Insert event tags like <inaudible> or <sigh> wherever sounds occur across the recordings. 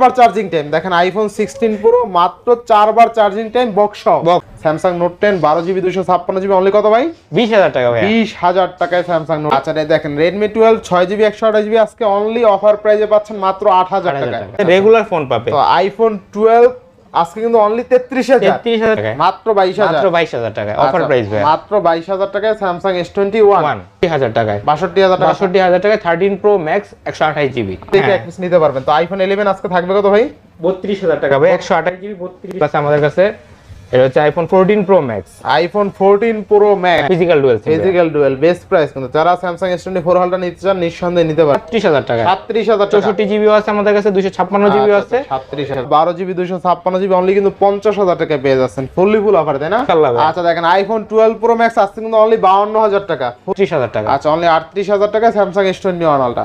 চারবার charging time দেখেন iPhone sixteen পুরো মাত্র চারবার charging time box. Samsung Note ten বারো জিবি দুশো ছাপ্পান্ন জিবি অনলি কত ভাই? বিশ হাজার টাকা ভাই বিশ হাজার টাকায় স্যামসাং নোট আচ্ছা দেখেন রেডমি টুয়েলভ ছয় জিবি একশো আঠাশ জিবি আজকে অনলি অফার প্রাইজে পাচ্ছেন মাত্র আট হাজার টাকায়। রেগুলার ফোন পাবে। তো আইফোন টুয়েলভ আজকে কিন্তু অনলি তেত্রিশ হাজার। মাত্র বাইশ হাজার। বাইশ হাজার টাকায়। অফার প্রাইস মাত্র বাইশ হাজার টাকায় স্যামসাং এস টোয়েন্টি ওয়ান হাজার টাকায়। বাষট্টি হাজার বাষট্টি হাজার টাকায় থার্টিন প্রো ম্যাক্স একশো আঠাশ জিবি থেকে এক পিস নিতে পারবেন। তো আইফোন ইলেভেন আজকে থাকবে কত ভাই? বত্রিশ হাজার টাকা। ভাই একশো আঠাশ জিবি বত্রিশ। প্লাস আমাদের কাছে এটা হচ্ছে iPhone 14 Pro Max iPhone 14 Pro Max physical dual physical dual best price কিন্তু। যারা স্যামসাং S24 হলটা নিতে চান নিঃসন্দেহে নিতে পারে 37000 টাকা। 37000 64 জিবি আছে আমাদের কাছে 256 জিবি আচ্ছা, আছে। 37000 12 জিবি 256 জিবি অনলি কিন্তু 50000 টাকা পেয়ে যাচ্ছেন। ফুললি ফুল অফার তাই না? আচ্ছা দেখেন আইফোন 12 প্রো ম্যাক্স আসছে কিন্তু অনলি 52000 টাকা। 35000 টাকা। আচ্ছা অনলি 38000 টাকা স্যামসাং S24 হলটা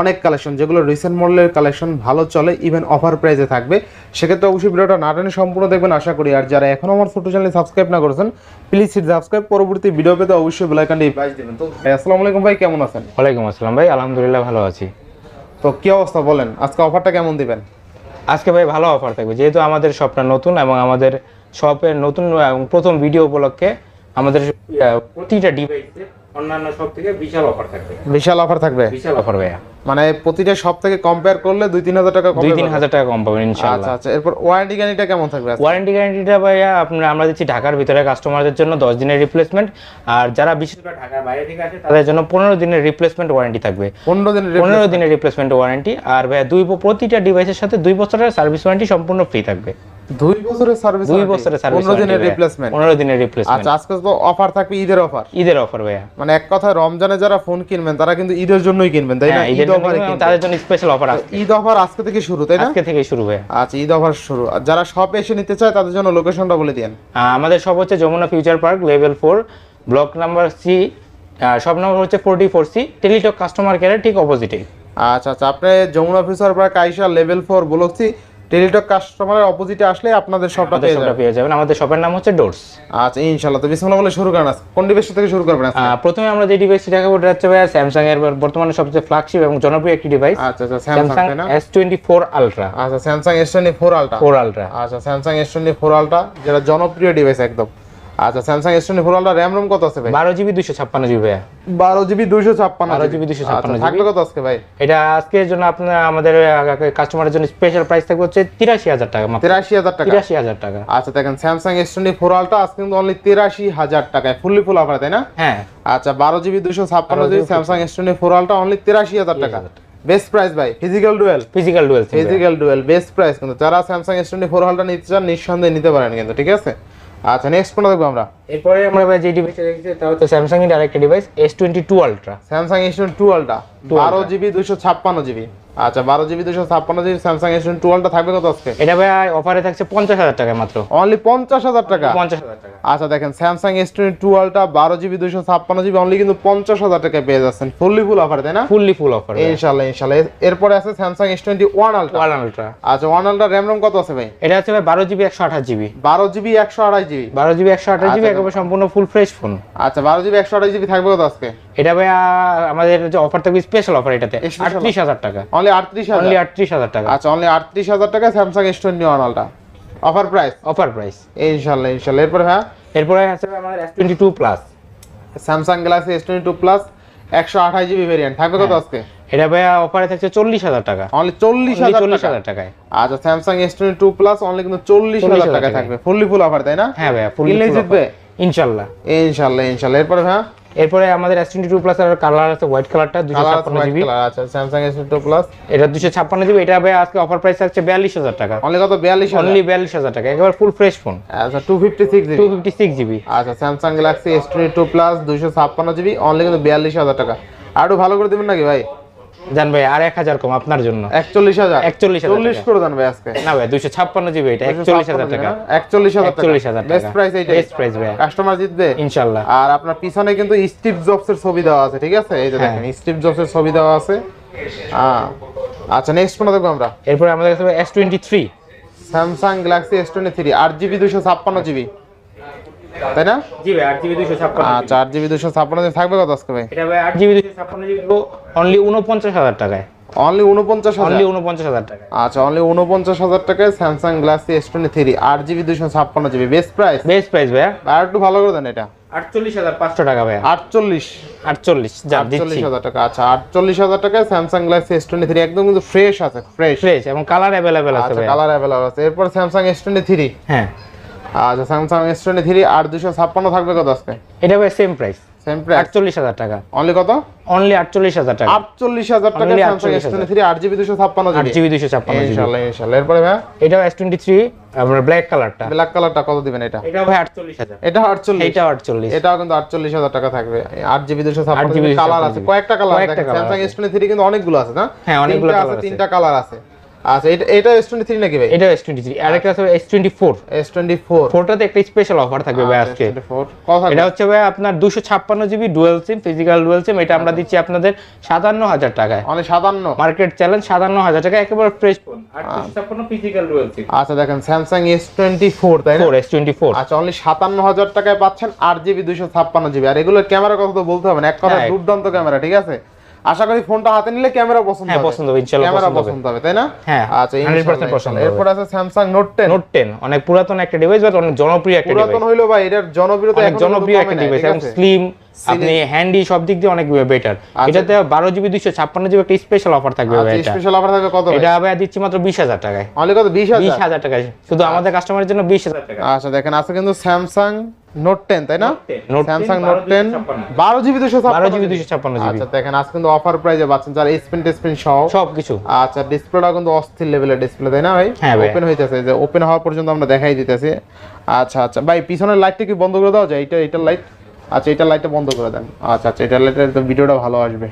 অনেক কালেকশন যেগুলো রিসেন্ট মডেলের কালেকশন ভালো চলে ইভেন অফার প্রাইজে থাকবে। সেক্ষেত্রে অবশ্যই ভিডিওটা না টেনে সম্পূর্ণ দেখবেন আশা করি। আর যারা এখনও আমার ছোটো চ্যানেল সাবস্ক্রাইব না করেছেন প্লিজ সাবস্ক্রাইব পরবর্তী ভিডিও পেতে অবশ্যই বেলাইকানটি প্রাইস দেবেন। তো আসসালামু আলাইকুম ভাই কেমন আছেন? ওয়ালাইকুম আসসালাম ভাই আলহামদুলিল্লাহ ভালো আছি। তো কি অবস্থা বলেন আজকে অফারটা কেমন দিবেন? আজকে ভাই ভালো অফার থাকবে যেহেতু আমাদের শপটা নতুন এবং আমাদের শপের নতুন এবং প্রথম ভিডিও উপলক্ষে আমাদের প্রতিটা ডিভাইসে অন্যান্য সব থেকে বিশাল অফার থাকবে। বিশাল অফার থাকবে? বিশাল অফার ভাইয়া। মানে প্রতিটা সব থেকে কম্পেয়ার করলে দুই তিন হাজার টাকা দুই তিন হাজার টাকা কম পাবেন আচ্ছা ইনশাআল্লাহ। আচ্ছা এরপর ওয়ারেন্টি গ্যারান্টিটা কেমন থাকবে? ওয়ারেন্টি গ্যারান্টিটা ভাইয়া আপনার আমরা দিচ্ছি ঢাকার ভিতরে কাস্টমারদের জন্য দশ দিনের রিপ্লেসমেন্ট আর যারা বিশেষ করে ঢাকার বাইরে থেকে আসে তাদের জন্য পনেরো দিনের রিপ্লেসমেন্ট ওয়ারেন্টি থাকবে। পনেরো দিনের পনেরো দিনের রিপ্লেসমেন্ট ওয়ারেন্টি আর ভাইয়া দুই প্রতিটা ডিভাইসের সাথে দুই বছরের সার্ভিস ওয়ারেন্টি সম্পূর্ণ ফ্রি থাকবে। দুই বছরের সার্ভিস দুই বছরের সার্ভিস পনেরো দিনের রিপ্লেসমেন্ট পনেরো দিনের রিপ্লেসমেন্ট আচ্ছা আজকে তো অফার থাকবে ঈদের অফার ঈদের অফার ভাইয়া। মানে এক কথায় রমজানে যারা ফোন কিনবেন তারা কিন্তু ঈদের জন্যই কিনবেন তাই না? হ্যাঁ, ঈদ অফারে। তাদের জন্য স্পেশাল অফার আছে ঈদ অফার আজকে থেকে শুরু তাই না? আজকে থেকে শুরু ভাইয়া। আচ্ছা ঈদ অফার শুরু। আর যারা শপে এসে নিতে চায় তাদের জন্য লোকেশনটা বলে দিন আমাদের সব হচ্ছে Jamuna Future Park level four block number C সব নাম্বার হচ্ছে forty four C Teletalk customer কেয়ারের ঠিক অপোজিটে আচ্ছা আচ্ছা আপনি যমুনা অফিসার বা কাইসা লেভেল ফোর বলছি টেলিটক কাস্টমারের অপোজিটে আসলে আপনাদের শপটা পেয়ে যাবেন। পেয়ে যাবেন। আমাদের শপের নাম হচ্ছে ডোরস আচ্ছা ইনশাআল্লাহ। তো বিসমিল্লাহ বলে শুরু করেন। কোন ডিভাইস থেকে শুরু করবেন? প্রথমে আমরা যে ডিভাইসটি দেখাবো ওটা হচ্ছে ভাই স্যামসাং এর বর্তমানে সবচেয়ে ফ্ল্যাগশিপ এবং জনপ্রিয় একটি ডিভাইস আচ্ছা আচ্ছা স্যামসাং স্যামসাং তাই না? এস টোয়েন্টি ফোর আলট্রা আচ্ছা Samsung S twenty four Ultra four Ultra আচ্ছা Samsung S twenty four Ultra যেটা জনপ্রিয় ডিভাইস একদম। আচ্ছা Samsung S twenty four Ultra RAM ROM কত আছে ভাই? বারো জিবি দুশো ছাপ্পান্ন জিবি ভাইয়া। বারো জিবি দুইশো ছাপ্পান্ন 12 GB 256 থাকবে কত আজকে ভাই? এটা আজকের জন্য আপনার আমাদের কাস্টমারের জন্য স্পেশাল প্রাইস থাকবে হচ্ছে তিরাশি হাজার টাকা মাত্র। তিরাশি হাজার টাকা। তিরাশি হাজার টাকা। আচ্ছা দেখেন Samsung S twenty four Ultra আজকে কিন্তু অনলি তিরাশি হাজার টাকায় ফুললি ফুল অফার তাই না? হ্যাঁ। আচ্ছা বারো জিবি দুশো ছাপ্পান্ন GB Samsung S twenty four Ultra only তিরাশি হাজার টাকা। বেস্ট প্রাইস ভাই physical dual physical dual physical dual best price কিন্তু। যারা Samsung S twenty four Ultra নিতে চান নিঃসন্দেহে নিতে পারেন কিন্তু ঠিক আছে? আচ্ছা নেক্সট কোনটা দেখব আমরা? এরপরে আমরা যে ডিভাইসটা দেখছি তা হচ্ছে স্যামসাং এর আরেকটা device S twenty two Ultra Samsung S twenty two Ultra বারো জিবি দুশো ছাপ্পান্ন জিবি আচ্ছা বারো জিবি দুশো ছাপ্পান্ন জিবি স্যামসাং এস টোয়েন্টি থাকবে কত আজকে? এটা ভাই অফারে থাকছে পঞ্চাশ হাজার টাকা মাত্র। অনলি পঞ্চাশ হাজার টাকা? পঞ্চাশ হাজার টাকা। আচ্ছা দেখেন স্যামসাং এস টোয়েন্টি টু বারো জিবি দুশো ছাপ্পান্ন জিবি অনলি কিন্তু পঞ্চাশ হাজার টাকায় পেয়ে যাচ্ছেন। ফুললি ফুল অফার তাই না? ফুললি ফুল অফার ইনশাল্লাহ ইনশাল্লাহ। এরপরে আছে Samsung S twenty one Ultra one Ultra আচ্ছা ওয়ান আলট্রা র্যাম রোম কত আছে ভাই? এটা হচ্ছে ভাই বারো জিবি একশো আঠাশ জিবি। বারো জিবি একশো আড়াই জিবি। বারো জিবি একশো আঠাশ জিবি একেবারে সম্পূর্ণ ফুল ফ্রেশ ফোন আচ্ছা বারো জিবি একশো আড়াই জিবি থাকবে কত আজকে? এটা ভাই আমাদের যে অফার থাকবে স্পেশাল অফার এটাতে আটত্রিশ হাজার টাকা। অনলি আটত্রিশ হাজার। অনলি আটত্রিশ হাজার টাকা। আচ্ছা অনলি আটত্রিশ হাজার টাকা Samsung S twenty one Ultra offer price offer price ইনশাল্লাহ ইনশাল্লাহ। এরপরে হ্যাঁ? এরপরে আছে আমাদের S twenty two plus Samsung Galaxy S twenty two plus একশো আঠাশ জিবি ভেরিয়েন্ট থাকবে কত আজকে? এটা ভাই অফারে থাকছে চল্লিশ হাজার টাকা। অনলি চল্লিশ Only হাজার চল্লিশ টাকা। হাজার টাকায়। আচ্ছা টোয়েন্টি টু প্লাস অনলি কিন্তু চল্লিশ হাজার 40,000 টাকা টাকায়। থাকবে। ফুললি ফুল অফার তাই না? হ্যাঁ ভাইয়া ফুল কিনলেই জিতবে ইনশাল্লাহ। ইনশাল্লাহ ইনশাল্লাহ। এরপরে হ্যাঁ? এরপরে আমাদের এস টোয়েন্টি টু প্লাস আর কালার আছে হোয়াইট কালারটা দুশো ছাপ্পান্ন জিবি আচ্ছা স্যামসাং এস টু প্লাস এটা দুশো ছাপ্পান্ন জিবি এটা ভাই আজকে অফার প্রাইস আছে বিয়াল্লিশ হাজার টাকা। অনলি কত? বিয়াল্লিশ অনলি বিয়াল্লিশ হাজার টাকা একেবারে ফুল ফ্রেশ ফোন আচ্ছা two fifty six two fifty six GB আচ্ছা Samsung Galaxy S twenty two plus ছাপ্পান্ন জিবি অনলি কিন্তু বিয়াল্লিশ হাজার টাকা। আরও ভালো করে দিবেন নাকি ভাই? জান ভাই আর এক হাজার কম আপনার জন্য। একচল্লিশ হাজার। 41,000 চল্লিশ করে দেন ভাই আজকে। না ভাই দুইশো ছাপ্পান্ন জিবি এটা একচল্লিশ হাজার টাকা। একচল্লিশ হাজার একচল্লিশ হাজার বেস্ট প্রাইস এইটাই। বেস্ট প্রাইস ভাই। কাস্টমার জিতবে। ইনশাল্লাহ। আর আপনার পিছনে কিন্তু স্টিভ জবস এর ছবি দেওয়া আছে ঠিক আছে? এই যে। দেখেন স্টিভ জবস এর ছবি দেওয়া আছে। আচ্ছা নেক্সট কোনটা দেখব আমরা। এরপরে আমাদের কাছে S twenty three Samsung Galaxy S twenty three আট জিবি দুশো ছাপ্পান্ন জিবি। তাই না? জি ভাই আট জিবি দুইশো ছাপ্পান্ন আচ্ছা আট জিবি দুশো ছাপ্পান্ন থাকবে কত আজকে ভাই? এটা ভাই আট জিবি দুইশো ছাপ্পান্ন জিবি অনলি উনপঞ্চাশ হাজার টাকায়। অনলি উনপঞ্চাশ অনলি উনপঞ্চাশ হাজার টাকা আচ্ছা অনলি উনপঞ্চাশ হাজার টাকায় Samsung Galaxy S twenty three আট জিবি দুশো ছাপ্পান্ন GB best price best price ভাইয়া। আর একটু ভালো করে দেন এটা। আটচল্লিশ হাজার পাঁচশো টাকা ভাইয়া। আটচল্লিশ। আটচল্লিশ আটচল্লিশ হাজার টাকা আচ্ছা আটচল্লিশ হাজার টাকায় Samsung Galaxy S twenty three একদম কিন্তু ফ্রেশ আছে ফ্রেশ ফ্রেশ এবং কালার অ্যাভেলেবেল আছে আচ্ছা কালার অ্যাভেলেবল আছে। এরপর স্যামসাং এস টোয়েন্টি থ্রি হ্যাঁ। আচ্ছা স্যামসাং এস টোয়েন্টি থ্রি আট দুশো ছাপ্পান্ন থাকবে কত আজকে? এটা ভাই সেম প্রাইস সেম প্রাইস আটচল্লিশ হাজার টাকা। অনলি কত? অনলি আটচল্লিশ হাজার টাকা। আটচল্লিশ হাজার টাকা Only Samsung S 48,000 twenty three আট জিবি দুশো ছাপ্পান্ন আট জিবি জিবি দুইশো ছাপ্পান্ন জিবি ইনশাল্লাহ ইনশাল্লাহ। এরপরে ভাই? এটাও এস আপনার ব্ল্যাক কালারটা ব্ল্যাক কালারটা কত দিবেন এটা? ভাই হাজার। এটা আটচল্লিশ। এটাও আটচল্লিশ। এটাও কিন্তু আটচল্লিশ হাজার টাকা থাকবে। আট জিবি দুশো ছাপ্পান্ন 8GB জিবি 256 কালার আছে। কয়েকটা কালার আছে। টোয়েন্টি থ্রি কিন্তু অনেকগুলো আছে না? হ্যাঁ, অনেকগুলো আছে। তিনটা কালার আছে। আচ্ছা এটা এটা এস টোয়েন্টি থ্রি নাকি ভাই? এটাও এস আরেকটা আছে S twenty four S twenty four ফোরটাতে একটা স্পেশাল অফার থাকবে ভাই আজকে। ফোর কত থাকবে? এটা হচ্ছে ভাই আপনার দুশো ছাপ্পান্ন GB dual SIM physical dual SIM এটা আমরা দিচ্ছি আপনাদের সাতান্ন হাজার টাকায়। অনেক সাতান্ন। মার্কেট চ্যালেঞ্জ সাতান্ন হাজার টাকা একেবারে ফ্রেশ ফোন আর দুশো ছাপ্পান্ন ফিজিক্যাল ডুয়েল সিম আচ্ছা দেখেন স্যামসাং এস টোয়েন্টি ফোর তাই না? ফোর এস টোয়েন্টি ফোর আচ্ছা অনলি সাতান্ন হাজার টাকায় পাচ্ছেন জিবি দুইশো ছাপ্পান্ন জিবি। আর এগুলোর ক্যামেরা কথা তো বলতে হবে না এক কথা হ্যাঁ। দুর্দান্ত ক্যামেরা ঠিক আছে? আশা করি ফোনটা হাতে নিলে ক্যামেরা পছন্দ হ্যাঁ, হবে। পছন্দ হবে, ইনশাল্লাহ ক্যামেরা পছন্দ হবে। তাই না? হ্যাঁ, আচ্ছা 100% পছন্দ ইনশাল্লাহ। এরপর আছে Samsung Note ten Note ten অনেক পুরাতন একটা ডিভাইস বাট অনেক জনপ্রিয় একটা পুরাতন ডিভাইস হইল ভাই এটার জনপ্রিয়তা অনেক জনপ্রিয় একটা ডিভাইস এবং স্লিম আপনি হ্যান্ডি সব দিক দিয়ে অনেক বেটার এটাতে বারো জিবি দুইশো ছাপ্পান্ন জিবি একটা স্পেশাল অফার থাকবে ভাই আচ্ছা এটা। স্পেশাল অফার থাকবে কত এটা ভাই দিচ্ছি মাত্র বিশ হাজার টাকায়। অনলি কত? বিশ বিশ হাজার হাজার টাকায়। শুধু আমাদের কাস্টমারের জন্য বিশ হাজার টাকা। আচ্ছা দেখেন আছে কিন্তু স্যামসাং নোট টেন তাই না? স্যামসাং নোট টেন বারো জিবি দুশো বারো জিবি। দুইশো ছাপ্পান্ন আচ্ছা দেখেন আজ কিন্তু অফার প্রাইজে পাচ্ছেন যারা স্পিন টেস্পিন সহ। সব কিছু আচ্ছা ডিসপ্লেটা কিন্তু অস্থির লেভেলের ডিসপ্লে তাই না ভাই? হ্যাঁ ওপেন হইতেছে যে ওপেন হওয়া পর্যন্ত আমরা দেখাই দিতেছি। আচ্ছা আচ্ছা ভাই পিছনের লাইটটা কি বন্ধ করে দেওয়া যায় এটা এটার লাইট আচ্ছা এটার লাইটটা বন্ধ করে দেন। আচ্ছা আচ্ছা এটার লাইটের তো ভিডিওটা ভালো আসবে।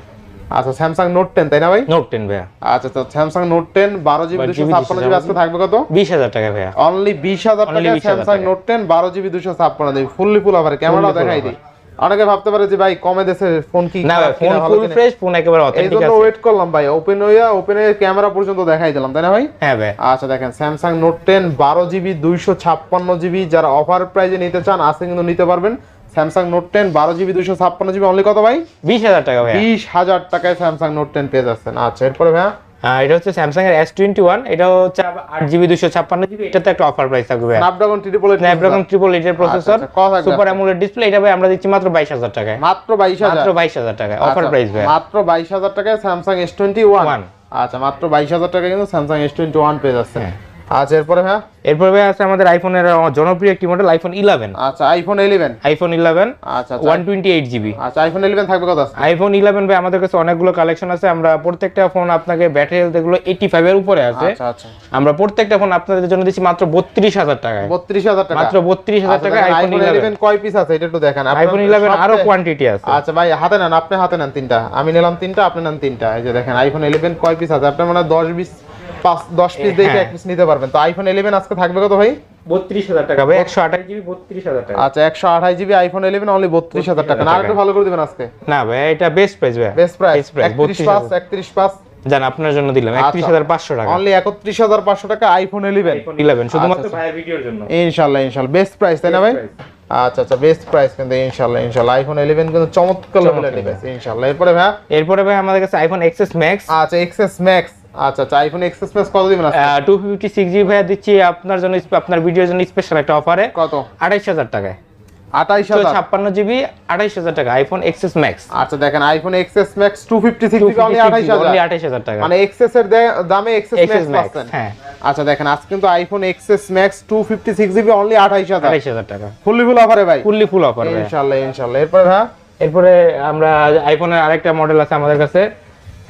আচ্ছা স্যামসাং নোট টেন তাই না ভাই? নোট টেন ভাইয়া। আচ্ছা তো স্যামসাং নোট টেন বারো জিবি দুশো ছাপ্পান্ন জিবি আজকে থাকবে কত? বিশ হাজার টাকা ভাইয়া। অনলি বিশ হাজার টাকা 20,000 স্যামসাং টাকা। নোট টেন বারো জিবি দুশো ছাপ্পান্ন জিবি ফুললি ফুল আবার ক্যামেরা দেখাই। দিই। অনেকে ভাবতে পারে যে ভাই কমে দেশে ফোন কি না ফোন ফুল ফ্রেশ ফোন একেবারে এই অথেন্টিক আছে। ওয়েট করলাম ভাই ওপেন হইয়া ওপেন এর ক্যামেরা পর্যন্ত দেখাই দিলাম তাই না ভাই? হ্যাঁ ভাই। আচ্ছা দেখেন স্যামসাং নোট টেন বারো জিবি দুইশো ছাপ্পান্ন জিবি যারা অফার প্রাইজে নিতে চান আছে কিন্তু নিতে পারবেন। স্যামসাং নোট টেন বারো জিবি দুইশো ছাপ্পান্ন জিবি অনলি কত ভাই? বিশ হাজার টাকা ভাইয়া। বিশ হাজার টাকায় স্যামসাং নোট টেন পেয়ে যাচ্ছেন। আচ্ছা এরপরে ভাইয়া? হ্যাঁ এটা হচ্ছে স্যামসাং এর এস টোয়েন্টি ওয়ান এটা হচ্ছে আট জিবি দুশো ছাপ্পান্ন জিবি এটাতে একটা অফার প্রাইস থাকবে Snapdragon triple Snapdragon triple processor আচ্ছা, কত থাকবে সুপার অ্যামোলেড ডিসপ্লে এটা ভাই আমরা দিচ্ছি মাত্র বাইশ হাজার টাকায়। মাত্র বাইশ হাজার। মাত্র বাইশ হাজার টাকায় অফার প্রাইস ভাই মাত্র বাইশ হাজার টাকায় স্যামসাং এস টোয়েন্টি ওয়ান আচ্ছা মাত্র বাইশ হাজার টাকায় কিন্তু স্যামসাং এস টোয়েন্টি ওয়ান পেয়ে যাচ্ছে হ্যাঁ। আচ্ছা এরপরে হ্যাঁ এরপর ভাই আছে আমাদের আইফোনের জনপ্রিয় একটি মডেল আইফোন ইলেভেন আচ্ছা আইফোন ইলেভেন আইফোন ইলেভেন আচ্ছা আচ্ছা। ওয়ান টোয়েন্টি এইট জিবি আচ্ছা আইফোন ইলেভেন থাকবে কত আছে? আইফোন ইলেভেন ভাই আমাদের কাছে অনেকগুলো কালেকশন আছে। আমরা প্রত্যেকটা ফোন আপনাকে ব্যাটারি হেলথ এগুলো এইটি ফাইভ এর উপরে আছে। আচ্ছা আচ্ছা। আমরা প্রত্যেকটা ফোন আপনাদের জন্য দিচ্ছি মাত্র বত্রিশ হাজার টাকায়। বত্রিশ হাজার টাকা? মাত্র বত্রিশ হাজার আচ্ছা, টাকায় আইফোন ইলেভেন 11 কয় পিস আছে? এটা একটু দেখেন। আইফোন ইলেভেন আরও কোয়ান্টিটি আছে। আচ্ছা ভাই হাতে নেন। আপনি হাতে নেন তিনটা। আমি নিলাম তিনটা আপনি নেন তিনটা। এই যে দেখেন আইফোন ইলেভেন কয় পিস আছে? আপনার মানে দশ বিশ পাঁচ দশ পিস দেখে হ্যাঁ। এক পিস নিতে পারবেন। তো আইফোন ইলেভেন আজকে থাকবে কত ভাই? বত্রিশ হাজার টাকা। ভাই একশো আঠাশ জিবি বত্রিশ হাজার টাকা। আচ্ছা একশো আঠাশ জিবি আইফোন ইলেভেন অনলি বত্রিশ হাজার টাকা। না একটু ভালো করে দিবেন আজকে। না ভাই এটা বেস্ট প্রাইস ভাই। বেস্ট প্রাইস একত্রিশ পাঁচ একত্রিশ পাঁচ। জান আপনার জন্য দিলাম। একত্রিশ হাজার পাঁচশো টাকা। অনলি একত্রিশ হাজার পাঁচশো টাকা আইফোন ইলেভেন আইফোন ইলেভেন শুধুমাত্র আচ্ছা। ভাইয়ের ভিডিওর জন্য। ইনশাল্লাহ ইনশাল্লাহ বেস্ট প্রাইস তাই না ভাই? আচ্ছা আচ্ছা। বেস্ট প্রাইস কিন্তু ইনশাল্লাহ ইনশাল্লাহ আইফোন ইলেভেন কিন্তু চমৎকার লেভেলের ডিভাইস ইনশাল্লাহ এরপরে ভাই? এরপরে ভাই আমাদের কাছে আইফোন এক্সএস ম্যাক্স আচ্ছা এক্সএস ম্যাক্স আচ্ছা আচ্ছা আইফোন এক্সএস কত দিবেন আজকে? জিবি ভাইয়া দিচ্ছি আপনার জন্য আপনার ভিডিওর জন্য স্পেশাল একটা অফারে কত? হাজার টাকায়। আঠাইশ হাজার। ছাপ্পান্ন জিবি আঠাইশ হাজার টাকা আইফোন এক্সএস ম্যাক্স আচ্ছা দেখেন iPhone XS Max two fifty six আঠাইশ হাজার। টাকা। মানে এক্সএস এর দামে এক্সএস ম্যাক্স হ্যাঁ। আচ্ছা দেখেন আজ কিন্তু iPhone XS Max two fifty six GB only আঠাইশ হাজার। আঠাইশ হাজার টাকা। ফুললি ফুল অফারে ভাই? ফুললি ফুল অফার ইনশাল্লাহ ইনশাল্লাহ। এরপরে ভাই এরপরে আমরা আইফোনের আরেকটা মডেল আছে আমাদের কাছে।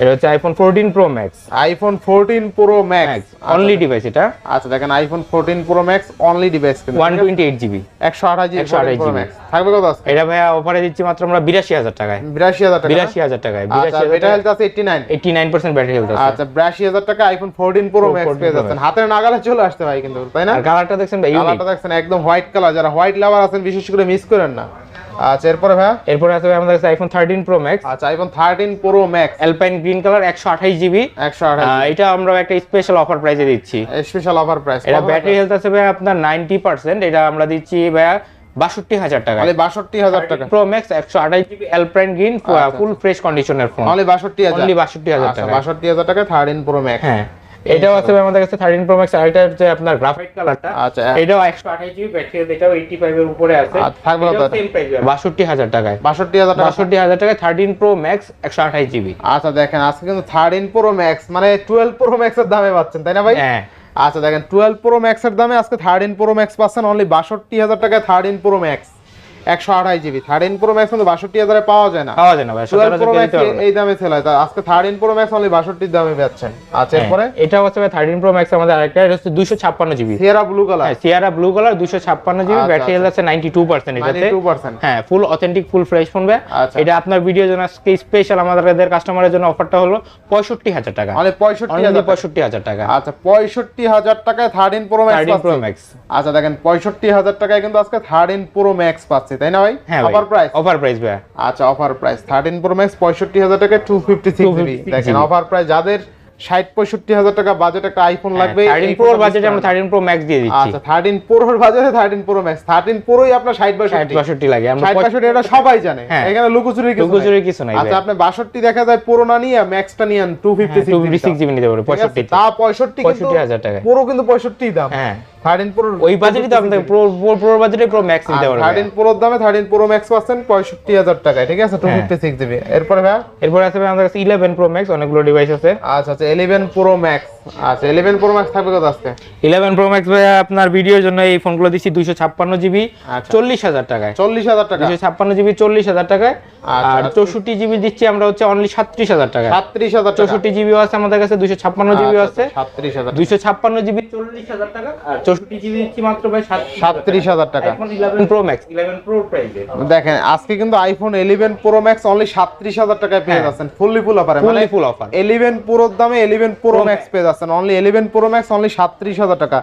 এটা হচ্ছে iPhone fourteen Pro Max iPhone fourteen Pro Max only device এটা। আচ্ছা দেখেন iPhone fourteen Pro Max only device কিন্তু। ওয়ান টোয়েন্টি এইট জিবি একশো আঠাশ জিবি 128 প্রো ম্যাক্স থাকবে কত আজকে? এটা ভাইয়া অফারে দিচ্ছি মাত্র আমরা বিরাশি হাজার টাকায়। বিরাশি হাজার টাকা বিরাশি হাজার টাকায়। আচ্ছা বিরাশি বেটা হাজার হেলথ আছে eighty nine eighty nine percent battery health আছে। আচ্ছা বিরাশি হাজার টাকা আইফোন ফোরটিন প্রো ম্যাক্স পেয়ে যাচ্ছেন। হাতের নাগালে চলে আসতে ভাই কিন্তু তাই না? আর কালারটা দেখছেন ভাই কালারটা দেখছেন একদম হোয়াইট কালার যারা হোয়াইট লাভার আছেন বিশেষ করে মিস করেন না। আচ্ছা এরপরে ভাইয়া? এরপরে আছে আমাদের কাছে আইফোন থার্টিন প্রো ম্যাক্স আচ্ছা iPhone thirteen Pro Max Alpine green colour একশো আঠাশ জিবি একশো আঠাশ এটা আমরা একটা স্পেশাল অফার প্রাইসে দিচ্ছি। স্পেশাল অফার প্রাইস এটা ব্যাটারি হেলথ আছে ভাই আপনার নাইনটি পার্সেন্ট এটা আমরা দিচ্ছি ভাইয়া বাষট্টি হাজার টাকা তাহলে বাষট্টি হাজার টাকা। প্রো ম্যাক্স একশো আঠাশ GB Alpine green full fresh কন্ডিশনের ফোন তাহলে বাষট্টি হাজার। বাষট্টি হাজার আচ্ছা টাকা বাষট্টি হাজার টাকা থার্টিন প্রো ম্যাক্স হ্যাঁ। এটাও আছে আমাদের কাছে থার্টিন প্রো ম্যাক্স আরেকটা হচ্ছে আপনার গ্রাফাইট কালারটা আচ্ছা এটাও একশো আঠাশ জিবি ব্যাটারি এটাও এইটি ফাইভ এর উপরে আছে। আচ্ছা, থাকবে কত এটা? বাষট্টি হাজার টাকায়। বাষট্টি হাজার টাকা। বাষট্টি হাজার টাকায় থার্টিন প্রো ম্যাক্স একশো আঠাশ জিবি আচ্ছা দেখেন আজকে কিন্তু থার্টিন প্রো ম্যাক্স মানে টুয়েলভ প্রো ম্যাক্স এর দামে পাচ্ছেন তাই না ভাই? হ্যাঁ। আচ্ছা দেখেন টুয়েলভ প্রো ম্যাক্স এর দামে আজকে থার্টিন প্রো ম্যাক্স পাচ্ছেন অনলি বাষট্টি হাজার টাকায় থার্টিন প্রো ম্যাক্স একশো আঠাশ জিবি। থার্টিন প্রো ম্যাক্স কিন্তু বাষট্টি হাজারে পাওয়া যায় না। পাওয়া যায় না টুয়েলভ প্রো ম্যাক্স কিনতে পারবেন না। এই দামে ছেলে তা আজকে থার্টিন প্রো ম্যাক্স অনলি বাষট্টির দামে পাচ্ছেন আচ্ছা এরপরে? হ্যাঁ, এটা হচ্ছে থার্টিন প্রো ম্যাক্স আমাদের আরেকটা এটা হচ্ছে দুশো ছাপ্পান্ন GB. Sierra blue colour Sierra blue colour দুশো ছাপ্পান্ন জিবি আচ্ছা, ব্যাটারি হেলথ আছে নাইনটি টু পার্সেন্ট এটাতে। হ্যাঁ full authentic full fresh phone আচ্ছা। এটা আপনার ভিডিও জন্য আজকে স্পেশাল আমাদের কাস্টমারের জন্য অফারটা হলো পঁয়ষট্টি হাজার টাকা। অনলি পঁয়ষট্টি হাজার পঁয়ষট্টি হাজার টাকা। আচ্ছা পঁয়ষট্টি হাজার টাকায় thirteen Pro Max Pro Max আচ্ছা দেখেন পঁয়ষট্টি হাজার টাকায় কিন্তু আজকে থার্টিন প্রো ম্যাক্স পাচ্ছি তাই না ভাই? হ্যাঁ অফার প্রাইস অফার প্রাইস ভাই আচ্ছা offer price thirteen Pro Max পঁয়ষট্টি হাজার টাকা টু ফিফটি সিক্স জিবি দেখেন অফার প্রাইস যাদের ষাট পঁয়ষট্টি হাজার টাকা বাজেট একটা আইফোন লাগবে থার্টিন এই প্রোর ফোনটা বাজেটে আমরা করেন। না। থার্টিন প্রো ম্যাক্স দিয়ে দিচ্ছি। আচ্ছা থার্টিন প্রোর বাজেটে থার্টিন প্রো ম্যাক্স থার্টিন প্রোই আপনার ষাট ষাট বাষট্টি বাষট্টি লাগে আমরা ষাট বাষট্টি এটা সবাই জানে। হ্যাঁ। এখানে লুকোচুরি কিছু লুকোচুরি কিছু নাই আচ্ছা আপনি বাষট্টি দেখা যায় পুরো না নিয়ে ম্যাক্সটা নিয়ে two fifty two fifty six GB নিতে পারবে পঁয়ষট্টি তা পঁয়ষট্টি পঁয়ষট্টি হাজার টাকা পুরো কিন্তু পঁয়ষট্টি দাম। হ্যাঁ। থার্টিন প্রো ওই বাজেটই তো আপনাদের প্রো প্রো বাজেটে প্রো ম্যাক্স নিতে পারবে থার্টিন প্রোর দামে থার্টিন প্রো ম্যাক্স পাচ্ছেন পঁয়ষট্টি হাজার টাকায় ঠিক আছে? টু হ্যাঁ। ফিফটি সিক্স জিবি এরপরে ভাই এরপর আছে আমাদের কাছে ইলেভেন প্রো ম্যাক্স অনেকগুলো ডিভাইস আছে। আচ্ছা আচ্ছা ইলেভেন প্রো ম্যাক্স আচ্ছা ইলেভেন প্রো ম্যাক্স থাকবে কত আজকে? ইলেভেন প্রো ম্যাক্স ভাই আপনার ভিডিওর জন্য এই ফোনগুলো দিচ্ছি দুইশো ছাপ্পান্ন জিবি আচ্ছা। চল্লিশ হাজার টাকায়। চল্লিশ হাজার টাকা? দুইশো ছাপ্পান্ন জিবি চল্লিশ হাজার টাকায়। আর আচ্ছা। চৌষট্টি জিবি দিচ্ছি আমরা হচ্ছে অনলি সাতত্রিশ হাজার টাকায়। সাতত্রিশ হাজার টাকা। চৌষট্টি জিবিও আছে আমাদের কাছে দুইশো ছাপ্পান্ন জিবিও আছে। সাতত্রিশ হাজার। দুইশো ছাপ্পান্ন জিবি চল্লিশ হাজার টাকা। আর চৌষট্টি জিবি দিচ্ছি মাত্র ভাই সাতত্রিশ হাজার টাকা। প্রো ম্যাক্স ইলেভেন প্রো প্রাইসে দেখেন আজকে কিন্তু iPhone eleven Pro Max only সাতত্রিশ হাজার টাকায় পেয়ে। যাচ্ছেন। ফুললি ফুল অফারে ফুললি ফুল অফার ইলেভেন প্রোর দামে ইলেভেন প্রো ম্যাক্স পেয়ে যাচ্ছেন। Only eleven Pro Max only সাতত্রিশ হাজার টাকা।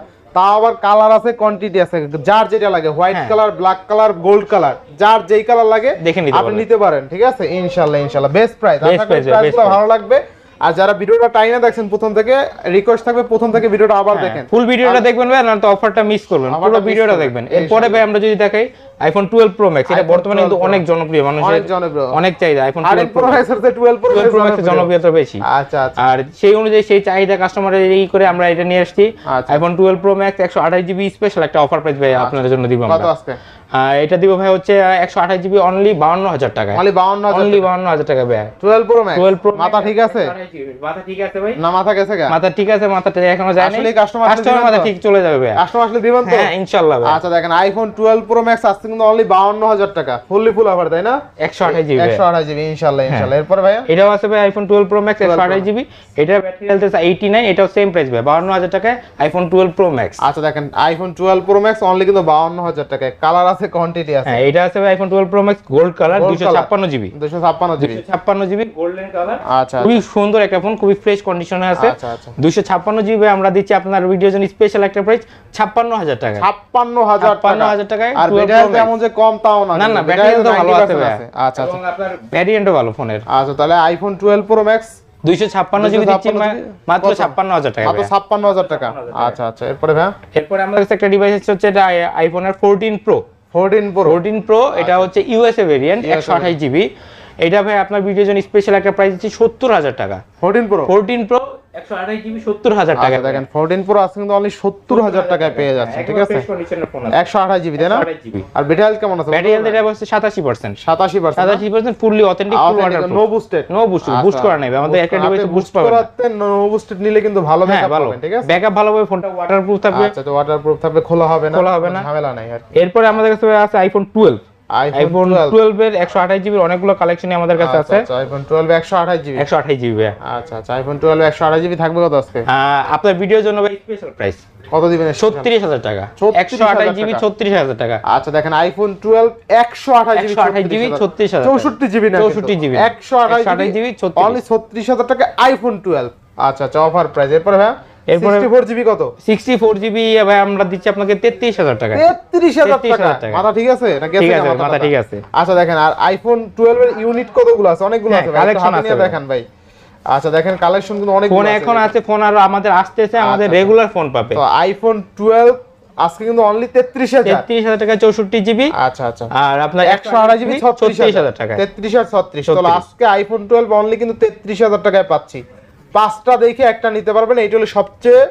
আবার কালার আছে কোয়ান্টিটি আছে। যার যেটা লাগে হোয়াইট হ্যাঁ। Colour black colour gold colour যার যেই কালার লাগে দেখে নিতে আপনি নিতে পারেন ঠিক আছে? ইনশাল্লাহ ইনশাল্লাহ। বেস্ট প্রাইস আশা করি। ভালো লাগবে। আর যারা ভিডিওটা টাইনে দেখছেন প্রথম থেকে রিকোয়েস্ট থাকবে প্রথম থেকে ভিডিওটা আবার দেখেন। ফুল ভিডিওটা দেখবেন ভাই না তো অফারটা মিস করবেন। পুরো ভিডিওটা দেখবেন। এরপরে ভাই আমরা যদি দেখাই আইফোন টুয়েলভ প্রো ম্যাক্স এটা বর্তমানে কিন্তু অনেক জনপ্রিয় মানুষের অনেক জনপ্রিয়। অনেক চাহিদা আইফোন আর টুয়েলভ প্রো প্রো ম্যাক্স এর 12 প্রো ম্যাক্সের জনপ্রিয়তা বেশি। আচ্ছা আচ্ছা। আর সেই অনুযায়ী সেই চাহিদা কাস্টমারের এই করে আমরা এটা নিয়ে আসছি। আচ্ছা। আইফোন টুয়েলভ প্রো ম্যাক্স একশো আঠাশ জিবি স্পেশাল একটা অফার প্রাইস ভাই আপনাদের জন্য দিব কত আমরা আজকে? আর এটা দিব ভাই হচ্ছে একশো আঠাশ জিবি অনলি বাউন্ন হাজার টাকা অনলি 52000 অনলি বাউন্ন হাজার টাকা ভাই। 12 প্রো ম্যাক্স 12 Pro মাথা ঠিক আছে? মাথা ঠিক আছে ভাই? না মাথা গেছে গা। মাথা ঠিক আছে মাথাটা এখনও যায়নি। আসলে কাস্টমার মাথা ঠিক চলে যাবে ভাই। কাস্টমার আসলে দিবেন তো হ্যাঁ ইনশাআল্লাহ ভাই। আচ্ছা দেখেন আইফোন 12 প্রো ম্যাক্স আসছে কিন্তু অনলি 52000 টাকা। ফুললি ফুল অফার তাই না? একশো আঠাশ জিবি 128 জিবি ইনশাআল্লাহ ইনশাআল্লাহ। এরপর ভাইয়া? এটাও আছে ভাই আইফোন টুয়েলভ প্রো ম্যাক্স একশো আঠাশ জিবি এটার ব্যাটারি হেলথ আছে এইটি নাইন এটাও সেম প্রাইস ভাই বাউন্ন হাজার টাকায় আইফোন টুয়েলভ প্রো ম্যাক্স আচ্ছা দেখেন আইফোন 12 প্রো ম্যাক্স অনলি কিন্তু 52000 টাকায়। কালার আছে কোয়ান্টিটি আছে। হ্যাঁ এটা আছে iPhone twelve Pro Max gold colour Gold দুশো color। ছাপ্পান্ন জিবি 256 জিবি ছাপ্পান্ন জিবি গোল্ডেন কালার আচ্ছা খুবই সুন্দর একটা ফোন খুবই ফ্রেশ কন্ডিশনে আছে। আচ্ছা আচ্ছা। দুশো ছাপ্পান্ন জিবি আমরা দিচ্ছি আপনার ভিডিওর জন্য স্পেশাল একটা প্রাইস ছাপ্পান্ন হাজার টাকা। 56000 টাকা। 56,000 টাকায় আর 12 ব্যাটারি তেমন যে কম তাও না না না ব্যাটারি তো ভালো আছে আচ্ছা আচ্ছা। এবং আপনার ভ্যারিয়েন্টও ভালো ফোনের আচ্ছা তাহলে আইফোন 12 প্রো ম্যাক্স দুইশো ছাপ্পান্ন জিবি দিচ্ছি মাত্র কত? ছাপ্পান্ন হাজার টাকা মাত্র ভাইয়া। 56000 টাকা। আচ্ছা আচ্ছা। এরপরে ভাইয়া? এরপরে আমাদের কাছে একটা ডিভাইস হচ্ছে এটা আইফোনের fourteen Pro 14 Pro fourteen Pro এটা হচ্ছে ইউএসএ ভেরিয়েন্ট USA একশো আঠাশ জিবি এটা ভাই আপনার ভিডিওর জন্য স্পেশাল একটা প্রাইস দিচ্ছি সত্তর হাজার টাকা। 14 প্রো ফোরটিন প্রো জিবি টাকা আচ্ছা দেখেন 14 প্রো আছে কিন্তু অনলি 70000 টাকায় পেয়ে যাচ্ছে ঠিক আছে? ফোন 128 জিবি তাই না? আর ব্যাটারি হেলথ কেমন আছে? ব্যাটারি হেলথ এটা হচ্ছে সাতাশি পার্সেন্ট 87% সাতাশি percent fully authentic full water no boosted no boost boost করা নাই। আমাদের একটা ডিভাইসে বুস্ট পাবেন। না। নো বুস্টেড নিলে কিন্তু ভালো হ্যাঁ ব্যাকআপ ভালো। পাবেন ঠিক আছে? ব্যাকআপ ভালো হবে ফোনটা ওয়াটারপ্রুফ থাকবে। আচ্ছা তো ওয়াটারপ্রুফ থাকবে খোলা হবে না খোলা হবে না। ঝামেলা নাই আর এরপরে আমাদের কাছে আছে iPhone twelve iPhone iPhone 12 twelve এর একশো আঠাশ অনেকগুলো কালেকশনই আমাদের কাছে আচ্ছা আছে। আচ্ছা আইফোন টুয়েলভ একশো আঠাশ জিবি একশো আঠাশ জিবি আচ্ছা আচ্ছা আইফোন টুয়েলভ একশো আঠাশ জিবি থাকবে কত আজকে? আপনার ভিডিওর জন্য ভাই স্পেশাল প্রাইস কত দিবেন ছত্রিশ হাজার টাকা। 36,000 একশো আঠাশ জিবি টাকা। ছত্রিশ হাজার টাকা। আচ্ছা দেখেন আইফোন টুয়েলভ একশো আঠাশ জিবি 128 জিবি, 36,000 চৌষট্টি জিবি না 64 জিবি। একশো আঠাশ 128 জিবি, 36 অনলি টাকা আইফোন টুয়েলভ আচ্ছা আচ্ছা অফার প্রাইস এরপরে ভাই এরপরে- এরপরে ফোর জিবি কত? সিক্সটি ফোর জিবি ভাই আমরা দিচ্ছি আপনাকে তেত্রিশ হাজার টাকা। 33,000 টাকা। টাকা। মাথা ঠিক আছে? না গেছে আছে মাথা মাথা ঠিক আছে। আচ্ছা দেখেন আর আইফোন টুয়েলভ এর ইউনিট কতগুলো আছে? অনেকগুলো আছে ভাই। একটু collection হাতে নিয়ে আছে দেখেন ভাই। আচ্ছা দেখেন কালেকশন কিন্তু অনেক ফোন এখন আছে ফোন আর আমাদের আসতেছে আমাদের আচ্ছা, রেগুলার ফোন পাবে। তো আইফোন টুয়েলভ আজকে কিন্তু অনলি তেত্রিশ হাজার। তেত্রিশ হাজার টাকা চৌষট্টি জিবি আচ্ছা আচ্ছা। আর আপনার একশো আড়াই জিবি ছত্রিশ হাজার। টাকা তেত্রিশ আর ছত্রিশ। তাহলে 36 আজকে আইফোন টুয়েলভ অনলি কিন্তু তেত্রিশ হাজার টাকায় পাচ্ছি। পাঁচটা দেখে একটা নিতে পারবেন এইটা হলো সবচেয়ে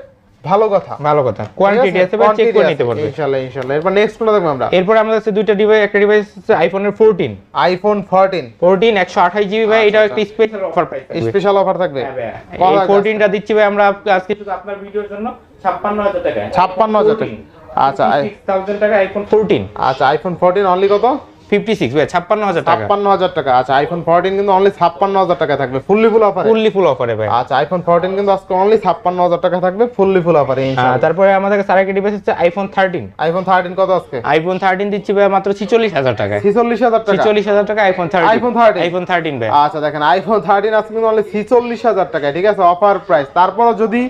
ভালো কথা। ভালো কথা। কোয়ান্টিটি আছে? ভাই চেক করে নিতে পারবে ইনশাআল্লাহ ইনশাআল্লাহ এরপর নেক্সট কোনটা দেখব আমরা? এরপর আমাদের কাছে দুইটা ডিভাইস একটা ডিভাইস আছে আইফোনের ফোরটিন আইফোন 14 ফোরটিন একশো আঠাশ জিবি ভাই এটাও একটা স্পেশাল অফার পাই স্পেশাল অফার থাকবে? কত এই লাগবে? ফোরটিনটা দিচ্ছি ভাই আমরা আজকে শুধু আপনার ভিডিওর জন্য ছাপ্পান্ন হাজার টাকা 56,000 টাকা। আচ্ছা, আই- সিক্স থাউজেন্ড টাকা আইফোন ফোরটিন আচ্ছা আইফোন 14 অনলি কত? ফিফটি সিক্স ভাই ছাপ্পান্ন হাজার টাকা। টাকা। আচ্ছা আইফোন 14 কিন্তু অনলি ছাপ্পান্ন হাজার টাকা থাকবে fully full offer fully full অফারে ভাই। আচ্ছা আইফোন 14 কিন্তু আজকে অনলি ছাপ্পান্ন হাজার টাকা থাকবে ফুললি ফুল অফারে আহ, তারপরে আমাদের কাছে আরেকটা ডিভাইস হচ্ছে আইফোন থার্টিন আইফোন 13 কত আজকে? আইফোন থার্টিন দিচ্ছি ভাই মাত্র ছিচল্লিশ হাজার টাকায়। ছিচল্লিশ হাজার টাকা? ছিচল্লিশ হাজার টাকা আইফোন iPhone 13 আইফোন থার্টিন ভাই। আচ্ছা দেখেন আইফোন থার্টিন আজকে কিন্তু অনলি টাকায় ঠিক আছে? অফার প্রাইস তারপরও যদি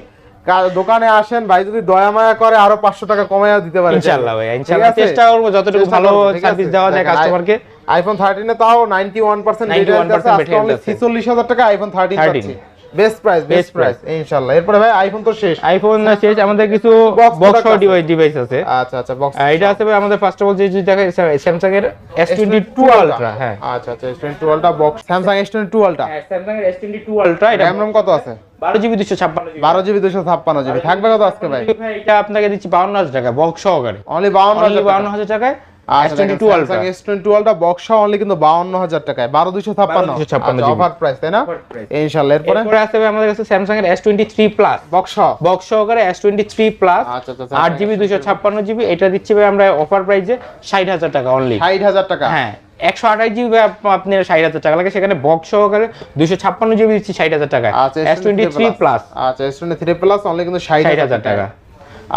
দোকানে আসেন ভাই যদি দয়া মায়া করে আরও পাঁচশো টাকা কমাইয়া দিতে পারে ইনশাল্লাহ ভাই ইনশাল্লাহ চেষ্টা করব যতটুকু ভালো সার্ভিস দেওয়া যায় কাস্টমারকে আইফোন থার্টিনে তাও ninety one percent 91% battery health আছে। ছিচল্লিশ হাজার টাকা iPhone thirteen 13 best price best price ইনশাল্লাহ এরপরে ভাই আইফোন তো শেষ। আইফোন শেষ আমাদের কিছু বক্স product ডিভাইস ডিভাইস আছে। আচ্ছা আচ্ছা বক্স এটা আছে ভাই আমাদের ফার্স্ট অফ অল যে যদি দেখে স্যামসাং এর S22 আলট্রা হ্যাঁ। আচ্ছা আচ্ছা S twenty two ultra box Samsung S twenty two ultra Samsung এর S22 আলট্রা এটা রম কত আছে? বারো জিবি দুশো ছাপ্পান্ন বারো জিবি দুশো ছাপ্পান্ন জিবি। থাকবে কত আজকে ভাই? এটা আপনাকে দিচ্ছি বাউন্ন হাজার টাকা বক্স সহকারে। অনলি বাউন্ন বাউন্ন হাজার টাকায়। S22 two ultra ultra S twenty two ultra box only কিন্তু বাউন্ন হাজার টাকায় বারো দুশো ছাপ্পান্ন। জিবি। অফার প্রাইস তাই না? Offer price। ইনশাল্লাহ এরপরে? এরপরে আছে ভাই আমাদের কাছে স্যামসাং এর S23 প্লাস বক্স বক্স সহকারে S23 প্লাস আট জিবি দুশো ছাপ্পান্ন জিবি এটা দিচ্ছি ভাই আমরা অফার প্রাইসে ষাট হাজার টাকা অনলি ষাট হাজার টাকা? হ্যাঁ একশো আঠাশ জিবি ষাট হাজার টাকা লাগে সেখানে বক্স সহকারে দুশো ছাপ্পান্ন জিবি দিচ্ছি ষাট হাজার টাকা এস টোয়েন্টি থ্রি প্লাস আচ্ছা S twenty three plus only কিন্তু ষাট ষাট হাজার হাজার টাকা টাকা।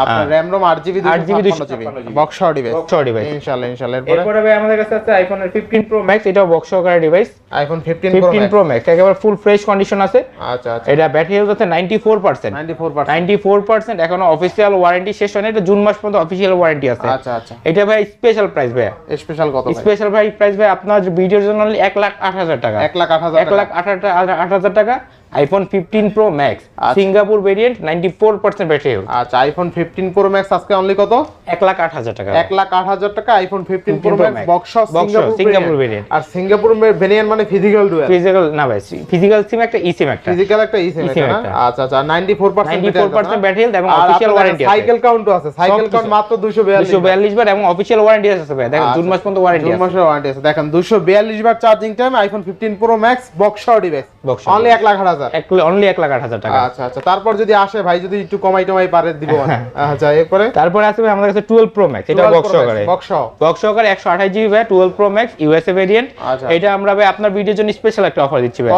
আপনার দুশো দুশো জিবি ছাপ্পান্ন GB. Box device box device ইনশাল্লাহ ইনশাল্লাহ। এরপরে? এরপরে ভাই আমাদের কাছে আছে আইফোনের ফিফটিন প্রো ম্যাক্স এটাও বক্স সহকারে device iPhone fifteen pro fifteen pro max একেবারে ফুল ফ্রেশ কন্ডিশন আছে। আচ্ছা আচ্ছা। এটা ব্যাটারি হেলথ আছে ninety four percent ninety four percent ninety four percent এখনও অফিসিয়াল ওয়ারেন্টি শেষ হয়নি। এটা জুন মাস পর্যন্ত অফিসিয়াল ওয়ারেন্টি আছে। আচ্ছা আচ্ছা। এটা ভাই স্পেশাল প্রাইস ভাই স্পেশাল কত ভাই? স্পেশাল ভাই প্রাইস ভাই আপনার ভিডিওর জন্য only এক লাখ আট হাজার টাকা। এক লাখ আট হাজার এক লাখ আট হাজার আট হাজার টাকা। IPhone fifteen pro max. Singapore variant ninety four percent battery health আচ্ছা আইফোন ফিফটিন প্রো ম্যাক্স আজকে অনলি কত? এক লাখ আট হাজার টাকা। এক লাখ আট হাজার টাকা iPhone fifteen 15 pro Pro max Max, box Singapore variant variant। আর সিঙ্গাপুর ভেরিয়েন্ট মানে ফিজিক্যাল ডুয়েল ফিজিক্যাল না ভাই ফিজিক্যাল সিম একটা ই সিম একটা। ফিজিক্যাল একটা ই সিম একটা। আচ্ছা আচ্ছা 94% 94% ব্যাটারি হেলথ এবং অফিসিয়াল ওয়ারেন্টি আছে। সাইকেল কাউন্টও আছে। সাইকেল। কাউন্ট মাত্র 242 দুশো বিয়াল্লিশ বার এবং অফিসিয়াল ওয়ারেন্টি আছে ভাই। দেখেন আচ্ছা। জুন মাস পর্যন্ত ওয়ারেন্টি জুন আছে। মাসের ওয়ারেন্টি আছে। দেখেন 242 বার charging time iPhone 15 pro max box device only 1 lakh 8 হাজার। এক অনলি এক লাখ আট হাজার টাকা। আচ্ছা আচ্ছা। তারপর যদি আসে ভাই যদি একটু কমাই টমাই পারে দিব। <laughs> আচ্ছা এরপরে? তারপরে আছে আমাদের কাছে টুয়েলভ প্রো ম্যাক্স এটা বক্স সহকারে বক্স বক্স সহকারে একশো আঠাশ জিবি ভাই twelve pro max USA variant. এটা আমরা ভাই আপনার ভিডিওর জন্য স্পেশাল একটা অফার দিচ্ছি ভাই।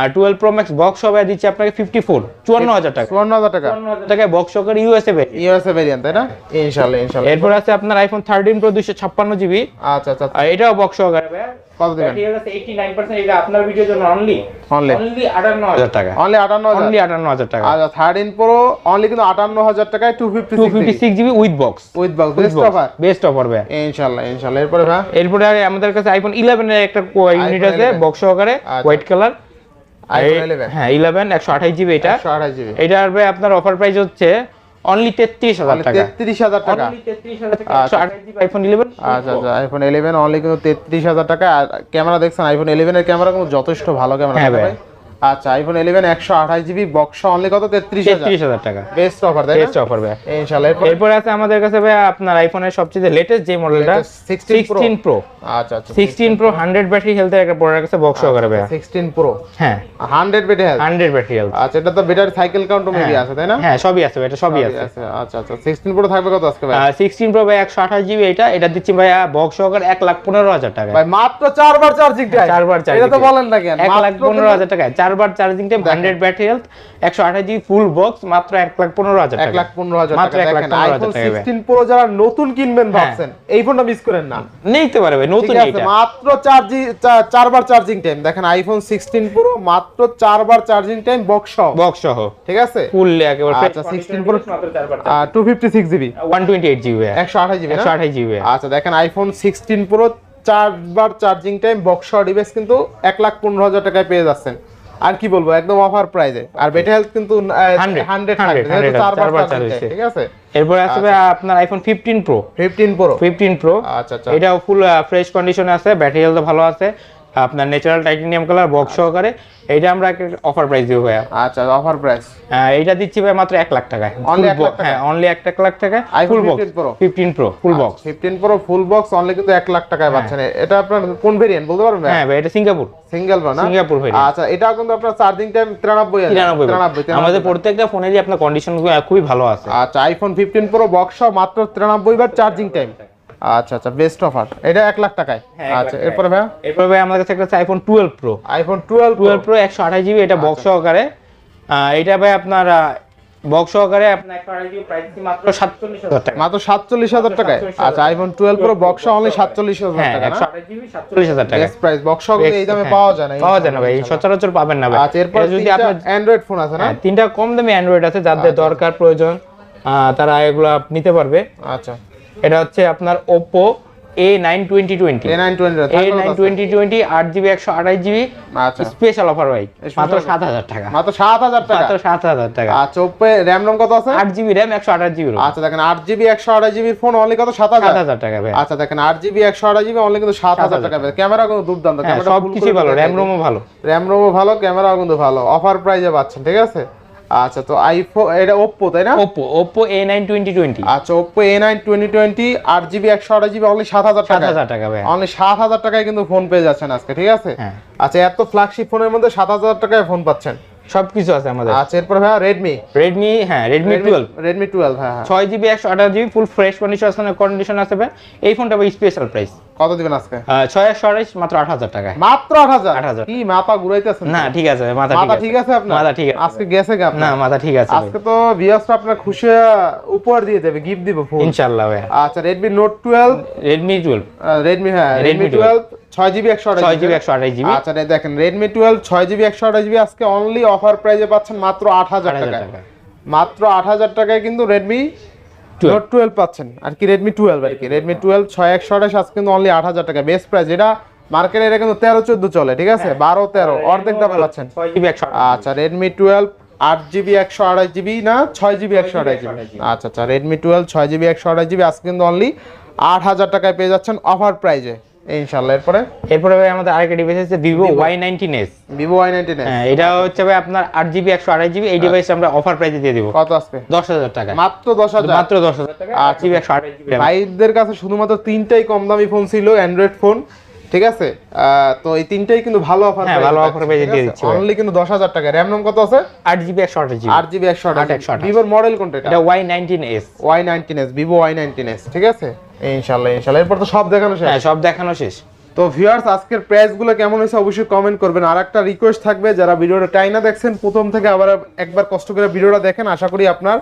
আর টুয়েলভ প্রো ম্যাক্স বক্স সহ ভাই দিচ্ছি আপনাকে ফিফটি ফোর চুয়ান্ন হাজার টাকা। 54000 টাকা। চুয়ান্ন হাজার টাকায় বক্স সহকারে ইউএসএ ভেরিয়েন্ট ইউএসএ ভেরিয়েন্ট তাই না? এরপর আছে আপনার আইফোন থার্টিন প্রো দুশো ছাপ্পান্ন জিবি আচ্ছা আচ্ছা এটাও বক্স সহকারে ভাই। কত দিবেন? এটা আপনার ভিডিওর জন্য অনলি অনলি অনলি টাকা। অনলি 58000 অনলি আটান্ন হাজার টাকা। আচ্ছা 13 প্রো অনলি কিন্তু 58000 টাকায় 256 two fifty six GB with box with box best offer best offer ভাই। ইনশাআল্লাহ ইনশাআল্লাহ এরপরে ভাই? এরপরে আমাদের কাছে আইফোন এর একটা ইউনিট আছে বক্স সহকারে। হোয়াইট কালার আইফোন 11 হ্যাঁ ইলেভেন একশো আঠাশ জিবি এটা। 128 জিবি এটার ভাই আপনার অফার প্রাইস হচ্ছে অনলি তেত্রিশ হাজার টাকা। 33000 টাকা। অনলি তেত্রিশ হাজার টাকা। জিবি আইফোন ইলেভেন আচ্ছা আচ্ছা আইফোন 11 অনলি কিন্তু 33000 টাকা। আর ক্যামেরা দেখছেন আইফোন 11 এর ক্যামেরা কিন্তু যথেষ্ট ভালো ক্যামেরা। হ্যাঁ ভাই। আচ্ছা আইফোন ইলেভেন একশো আঠাশ জিবি বক্স অনলি কত? তেত্রিশ হাজার। তেত্রিশ হাজার টাকা। বেস্ট অফার তাই বেস্ট অফার ভাই এরপর? আছে আমাদের কাছে ভাই আপনার আইফোনের সবচেয়ে লেটেস্ট যে মডেলটা 16 সিক্সটিন প্রো আচ্ছা আচ্ছা প্রো হান্ড্রেড ব্যাটারি হেলথের একটা প্রোডাক্ট আছে বক্স সহকারে ভাই সিক্সটিন প্রো হ্যাঁ। Hundred battery health hundred battery health আচ্ছা এটা তো বেটার সাইকেল কাউন্টও মেবি আছে তাই না? হ্যাঁ সবই আছে এটা সবই আছে। আচ্ছা আচ্ছা আচ্ছা সিক্সটিন প্রো থাকবে কত আজকে ভাই সিক্সটিন প্রো ভাই একশো আঠাশ জিবি এটা এটা দিচ্ছি ভাইয়া বক্স সহকারে এক লাখ পনেরো হাজার টাকা ভাই মাত্র চারবার চার্জিং টাইম চারবার চার্জিং এটা তো বলেন না কেন এক লাখ মাত্র পনেরো চারবার charging time hundred battery health একশো আঠাশ জিবি ফুল বক্স মাত্র এক লাখ পনেরো হাজার এক টাকা। লাখ পনেরো হাজার মাত্র টাকা এক লাখ দেখেন পনেরো হাজার আইফোন টাকা ভাই। সিক্সটিন প্রো যারা নতুন কিনবেন হ্যাঁ। ভাবছেন এই ফোনটা মিস করেন না। নিতে পারবে নতুন ঠিক আছে মাত্র চার্জিং চারবার চার্জিং টাইম দেখেন আইফোন সিক্সটিন প্রো মাত্র চারবার চার্জিং টাইম বক্স সহ। বক্স সহ। ঠিক আছে? ফুল একেবারে আচ্ছা, 16 Pro two fifty six GB one twenty eight GB একশো আঠাশ জিবি একশো আঠাশ জিবি আচ্ছা দেখেন আইফোন সিক্সটিন প্রো চারবার চার্জিং টাইম বক্স ডিভাইস কিন্তু এক লাখ পনেরো হাজার টাকায় পেয়ে যাচ্ছেন। আর কি বলব একদম অফার প্রাইজে আর বেটা হেলথ কিন্তু 100, 100, থাকবে যেহেতু 100 চারবার চারবার চার্জিং ঠিক আছে? এরপর আসবে আপনার iPhone fifteen pro fifteen pro fifteen pro আচ্ছা আচ্ছা। এটাও ফুল ফ্রেশ কন্ডিশনে আছে ব্যাটারি হেলথ ভালো আছে। আপনার ন্যাচারাল টাইটেনিয়াম কালার বক্স সহকারে এইটা আমরা অফার প্রাইস দিব ভাইয়া। আচ্ছা অফার প্রাইস আহ, এইটা দিচ্ছি ভাই মাত্র এক লাখ টাকায়। অনলি হ্যাঁ অনলি এক লাখ টাকায় full box 15 Pro? Fifteen pro full box fifteen pro full box only কিন্তু এক লাখ টাকায় পাচ্ছেন। এটা আপনার কোন ভেরিয়েন্ট বলতে পারবেন হ্যাঁ ভাই এটা সিঙ্গাপুর সিঙ্গেল না? Singapore variant। আচ্ছা এটাও কিন্তু আপনার চার্জিং টাইম তিরানব্বই তিরানব্বই তিরানব্বই আমাদের প্রত্যেকটা ফোনেরই আপনার কন্ডিশন খুবই ভালো আছে। আচ্ছা আইফোন ফিফটিন প্রো বক্স মাত্র তিরানব্বই বার চার্জিং টাইম আচ্ছা আচ্ছা বেস্ট অফার এটা এক লাখ টাকায়। হ্যাঁ, আচ্ছা এরপরে ভাইয়া? এরপর ভাই আমাদের কাছে একটা আছে iPhone twelve pro iPhone twelve twelve pro একশো আঠাশ জিবি এটা বক্স সহকারে। এটা ভাই আপনার বক্স সহকারে আপনার মাত্র সাতচল্লিশ হাজার টাকা। মাত্র সাতচল্লিশ হাজার টাকায়? আচ্ছা iPhone twelve pro box only সাতচল্লিশ হাজার হ্যাঁ টাকা সাতচল্লিশ হাজার টাকা। প্রাইস বক্স এই দামে হ্যাঁ, পাওয়া যায় না পাওয়া যায় না ভাই সচরাচর পাবেন না ভাই। আচ্ছা এরপর যদি আপনার অ্যান্ড্রয়েড ফোন আছে না? হ্যাঁ, তিনটা কম দামি অ্যান্ড্রয়েড আছে যাদের আচ্ছা। দরকার প্রয়োজন তারা এগুলা নিতে পারবে। আচ্ছা। এটা হচ্ছে আপনার Oppo A nine twenty twenty A nine twenty twenty twenty আট জিবি একশো আঠাশ জিবি আচ্ছা। স্পেশাল অফার ভাই। মাত্র? সাত হাজার টাকা। মাত্র সাত হাজার টাকা? মাত্র সাত হাজার টাকা। আচ্ছা ওপে র্যাম রম কত আছে? আট জিবি র্যাম একশো আঠাশ জিবি আচ্ছা দেখেন আট জিবি একশো আঠাশ জিবির ফোন অনলি কত? সাত সাত হাজার হাজার টাকা ভাই। আচ্ছা দেখেন আট জিবি একশো আঠাশ জিবি অনলি কিন্তু সাত হাজার টাকা ক্যামেরা কিন্তু দুর্দান্ত। হ্যাঁ ক্যামেরা সব কিছুই ভালো র্যাম রোমও ভালো। র্যাম রোমও ভালো ক্যামেরাও কিন্তু ভালো। অফার প্রাইজে পাচ্ছেন ঠিক আছে? আচ্ছা তো আইফোন এটা ওপ্পো তাই না? Oppo Oppo A nine twenty twenty আচ্ছা Oppo A nine twenty twenty আট জিবি একশো আঠাশ জিবি অনলি সাত হাজার সাত টাকা হাজার টাকা ভাই অনলি সাত হাজার টাকায় কিন্তু ফোন পেয়ে যাচ্ছেন আজকে ঠিক আছে? হ্যাঁ। আচ্ছা এত ফ্ল্যাগশিপ ফোনের মধ্যে সাত হাজার টাকায় ফোন পাচ্ছেন। সব কিছু আছে আমাদের। আচ্ছা এরপর ভাইয়া রেডমি রেডমি হ্যাঁ রেডমি টুয়েলভ রেডমি টুয়েলভ হ্যাঁ হ্যাঁ। ছয় জিবি একশো আঠাশ GB full fresh condition condition আছে ভাই। এই ফোনটা ভাই স্পেশাল প্রাইস কত দিবেন আজকে? ছয় একশো আঠাশ মাত্র আট হাজার টাকায়। মাত্র আট হাজার? 8,000 কি মাথা ঘুরাইতেছেন? না ঠিক আছে ভাই, মাথা মাথা ঠিক ঠিক আছে। আছে আপনার? মাথা ঠিক আছে। আজকে গেছে কি আপনার? না মাথা ঠিক আছে আজকে তো বিয়াসটা আপনার খুশি হয়ে উপহার দিয়ে দেবে গিফট দিব ফোন ইনশাল্লাহ ভাই আচ্ছা Redmi note twelve Redmi twelve Redmi হ্যাঁ Redmi রেডমি টুয়েলভ ছয় জিবি একশো আঠাশ জিবি একশো আঠাশ জিবি। আচ্ছা দেখেন রেডমি টুয়েলভ ছয় জিবি একশো আঠাশ জিবি আজকে অনলি অফার প্রাইজে পাচ্ছেন মাত্র আট হাজার টাকা। মাত্র আট হাজার টাকায় কিন্তু রেডমি 12 নোট টুয়েলভ পাচ্ছেন। আর কি রেডমি টুয়েলভ আর কি। রেডমি টুয়েলভ ছয় একশো আঠাশ আজকে কিন্তু অনলি আট হাজার টাকা বেস্ট প্রাইস এটা মার্কেটে এটা কিন্তু তেরো চোদ্দ চলে ঠিক আছে? বারো তেরো অর্ধেক দামে পাচ্ছেন। আচ্ছা রেডমি টুয়েলভ আট জিবি একশো আড়াই জিবি না ছয় জিবি একশো আঠাশ জিবি আচ্ছা আচ্ছা রেডমি টুয়েলভ ছয় জিবি একশো আঠাশ জিবি আজকে কিন্তু অনলি আট হাজার টাকায় পেয়ে যাচ্ছেন অফার প্রাইজে ইনশাল্লাহ এরপরে? এরপরে ভাই আমাদের আরেকটা ডিভাইস আছে নাইনটিন এস ভিভো ওয়াই হ্যাঁ এটা হচ্ছে ভাই আপনার আট জিবি একশো আঠাশ জিবি এই ডিভাইস আমরা অফার প্রাইসে দিয়ে দিব। কত আসবে? দশ হাজার টাকা। মাত্র দশ হাজার। মাত্র দশ হাজার টাকা। আট জিবি একশো আঠাশ জিবি ভাইদের কাছে শুধুমাত্র তিনটাই কম দামি ফোন ছিল অ্যান্ড্রয়েড ফোন ঠিক আছে? তো এই তিনটাই কিন্তু ভালো অফার হ্যাঁ, ভালো offer পেয়ে দিয়ে দিচ্ছি অনলি কিন্তু দশ হাজার টাকা। র্যাম রম কত আছে? আট জিবি একশো আঠাশ জিবি আট জিবি একশো আঠাশ আট একশো আঠাশ। ভিভোর মডেল কোনটা এটা? এটা Y nineteen S Y nineteen S Vivo Y nineteen S ঠিক আছে? ইনশাল্লাহ ইনশাল্লাহ এরপর তো সব দেখানো শেষ। হ্যাঁ সব দেখানো শেষ। তো ভিউয়ার্স আজকের প্রাইসগুলো কেমন হয়েছে অবশ্যই কমেন্ট করবেন। আর একটা রিকোয়েস্ট থাকবে যারা ভিডিওটা টাইনা দেখছেন প্রথম থেকে আবার একবার কষ্ট করে ভিডিওটা দেখেন আশা করি আপনার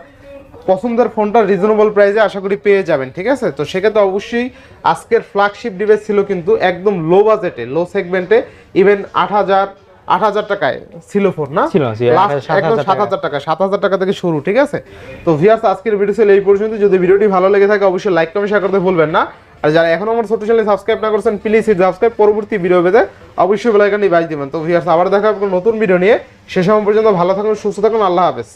পছন্দের ফোনটা রিজনেবল প্রাইসে আশা করি পেয়ে যাবেন ঠিক আছে? তো সেক্ষেত্রে অবশ্যই আজকের ফ্ল্যাগশিপ ডিভাইস ছিল কিন্তু একদম লো বাজেটে লো সেগমেন্টে ইভেন আট হাজার আট হাজার টাকায় ছিল ফোন না? ছিল, ছিল, Last 7,000 একদম সাত হাজার টাকা সাত হাজার টাকা থেকে শুরু ঠিক আছে? তো ভিউয়ার্স আজকের ভিডিও ছিল এই পর্যন্ত। যদি ভিডিওটি ভালো লেগে থাকে অবশ্যই লাইক কমেন্ট শেয়ার করতে ভুলবেন না। আর যারা এখন আমার ছোট চ্যানেল সাবস্ক্রাইব না করছেন প্লিজ সাবস্ক্রাইব পরবর্তী ভিডিও পেতে অবশ্যই বেলাইকানটি বাজ দিবেন। তো ভিউয়ার্স আবার দেখা হবে নতুন ভিডিও নিয়ে। সে সময় পর্যন্ত ভালো থাকুন সুস্থ থাকুন আল্লাহ হাফেজ।